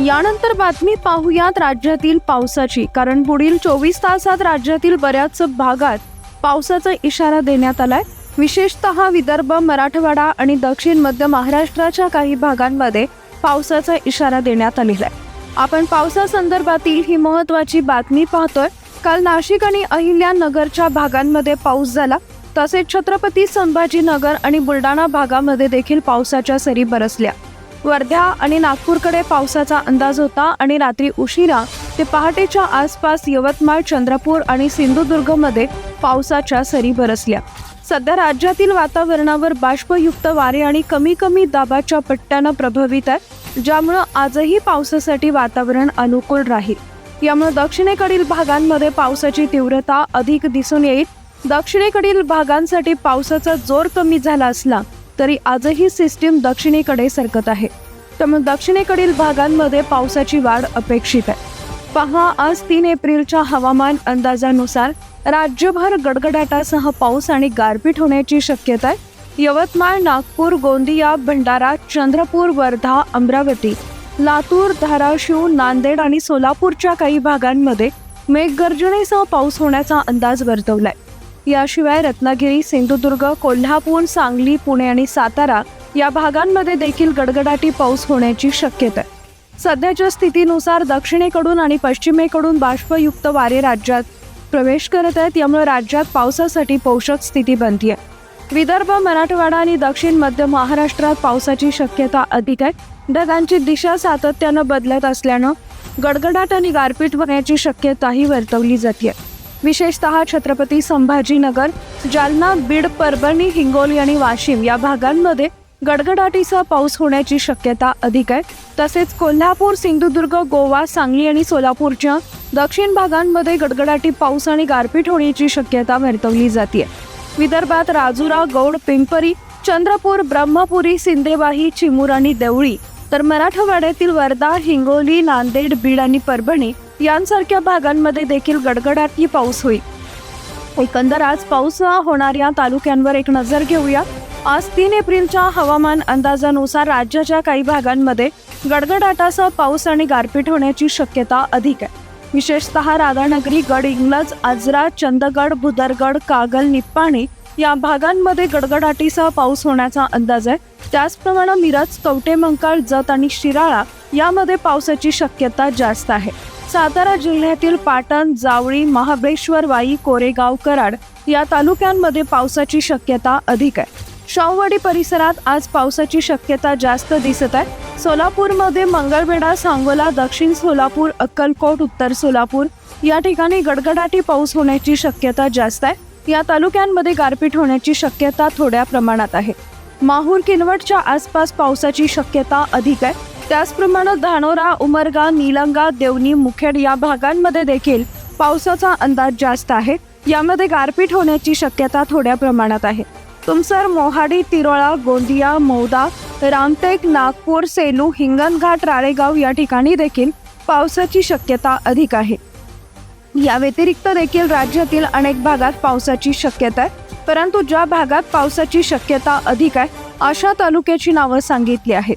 यानंतर बातमी पाहूयात राज्यातील पावसाची कारण पुढील चोवीस तासात राज्यातील बऱ्याच भागात पावसाचा इशारा देण्यात आलाय. विशेषतः विदर्भ मराठवाडा आणि दक्षिण मध्य महाराष्ट्राच्या काही भागांमध्ये पावसाचा इशारा देण्यात आलेला आहे आपण पावसासंदर्भातील ही महत्वाची बातमी पाहतोय. काल नाशिक आणि अहिल्यानगरच्या भागांमध्ये पाऊस झाला. तसेच छत्रपती संभाजीनगर आणि बुलढाणा भागामध्ये देखील पावसाच्या सरी बरसल्या. वर्ध्या आणि नागपूरकडे पावसाचा अंदाज होता आणि रात्री उशिरा ते पहाटेच्या आसपास यवतमाळ चंद्रपूर आणि सिंधुदुर्गमध्ये पावसाच्या सरी बरसल्या. सध्या राज्यातील वातावरणावर बाष्पयुक्त वारे आणि कमी कमी दाबाच्या पट्ट्यानं प्रभावित आहे ज्यामुळं आजही पावसासाठी वातावरण अनुकूल राहील. यामुळे दक्षिणेकडील भागांमध्ये पावसाची तीव्रता अधिक दिसून येईल. दक्षिणेकडील भागांसाठी पावसाचा जोर कमी झाला असला तरी आजही सिस्टीम दक्षिणेकडे सरकत आहे. त्यामुळे दक्षिणेकडील भागांमध्ये पावसाची वाढ अपेक्षित आहे. पहा आज तीन एप्रिलच्या हवामान अंदाजानुसार राज्यभर गडगडाटासह पाऊस आणि गारपीट होण्याची शक्यता आहे. यवतमाळ नागपूर गोंदिया भंडारा चंद्रपूर वर्धा अमरावती लातूर धाराशिव नांदेड आणि सोलापूरच्या काही भागांमध्ये मेघगर्जनेसह पाऊस होण्याचा अंदाज वर्तवलाय. याशिवाय रत्नागिरी सिंधुदुर्ग कोल्हापूर सांगली पुणे आणि सातारा या भागांमध्ये देखील गडगडाटी पाऊस होण्याची शक्यता आहे. सध्याच्या स्थितीनुसार दक्षिणेकडून आणि पश्चिमेकडून बाष्पयुक्त वारे राज्यात प्रवेश करत आहेत. यामुळे राज्यात पावसासाठी पोषक स्थिती बनती आहे. विदर्भ मराठवाडा आणि दक्षिण मध्य महाराष्ट्रात पावसाची शक्यता अधिक आहे. ढगांची दिशा सातत्यानं बदलत असल्यानं गडगडाट आणि गारपीट होण्याची शक्यताही वर्तवली जाते. विशेषतः छत्रपती संभाजीनगर जालना बीड परभणी हिंगोली आणि वाशिम या भागांमध्ये गडगडाटीचा पाऊस होण्याची शक्यता अधिक आहे. तसेच कोल्हापूर सिंधुदुर्ग गोवा सांगली आणि सोलापूरच्या दक्षिण भागांमध्ये गडगडाटी पाऊस आणि गारपीट होण्याची शक्यता वर्तवली जाते विदर्भात राजुरा गौड पिंपरी चंद्रपूर ब्रह्मपुरी सिंदेवाही चिमूर आणि देवळी तर मराठवाड्यातील वर्धा हिंगोली नांदेड बीड आणि परभणी यांसारख्या भागांमध्ये देखील गडगडाटी पाऊस होईल. एकंदर आज पाऊस होणाऱ्या तालुक्यांवर एक नजर घेऊया. आज तीन एप्रिलच्या हवामान अंदाजानुसार राज्याच्या काही भागांमध्ये गडगडाटासह पाऊस आणि गारपीट होण्याची शक्यता अधिक आहे. विशेषतः राधानगरी गड इंग्लज आजरा चंदगड भुदरगड कागल निप्पाणी या भागांमध्ये गडगडाटीसह पाऊस होण्याचा अंदाज आहे. त्याचप्रमाणे मिरज कवटेमंकाळ जत आणि शिराळा यामध्ये पावसाची शक्यता जास्त आहे. सातारा जिल्ह्यातील पाटण जावळी महाबळेश्वर वाई कोरेगाव कराड या तालुक्यांमध्ये पावसाची शक्यता अधिक आहे. शाहूवाडी परिसरात आज पावसाची शक्यता जास्त दिसत आहे. सोलापूरमध्ये मंगळवेढा सांगोला दक्षिण सोलापूर अक्कलकोट उत्तर सोलापूर या ठिकाणी गडगडाटी पाऊस होण्याची शक्यता जास्त आहे. या तालुक्यांमध्ये गारपीट होण्याची शक्यता थोड्या प्रमाणात आहे. माहूर किनवटच्या आसपास पावसाची शक्यता अधिक आहे. त्याचप्रमाणे धानोरा उमरगा निलंगा देवणी मुखेड या भागांमध्ये देखील पावसाचा अंदाज जास्त आहे. यामध्ये गारपीट होण्याची शक्यता थोड्या प्रमाणात आहे. तुमसर मोहाडी तिरोळा गोंदिया मौदा रामटेक नागपूर सेलू हिंगणघाट राळेगाव या ठिकाणी देखील पावसाची शक्यता अधिक आहे. या व्यतिरिक्त देखील राज्यातील अनेक भागात पावसाची शक्यता आहे. परंतु ज्या भागात पावसाची शक्यता अधिक आहे अशा तालुक्याची नावं सांगितली आहेत.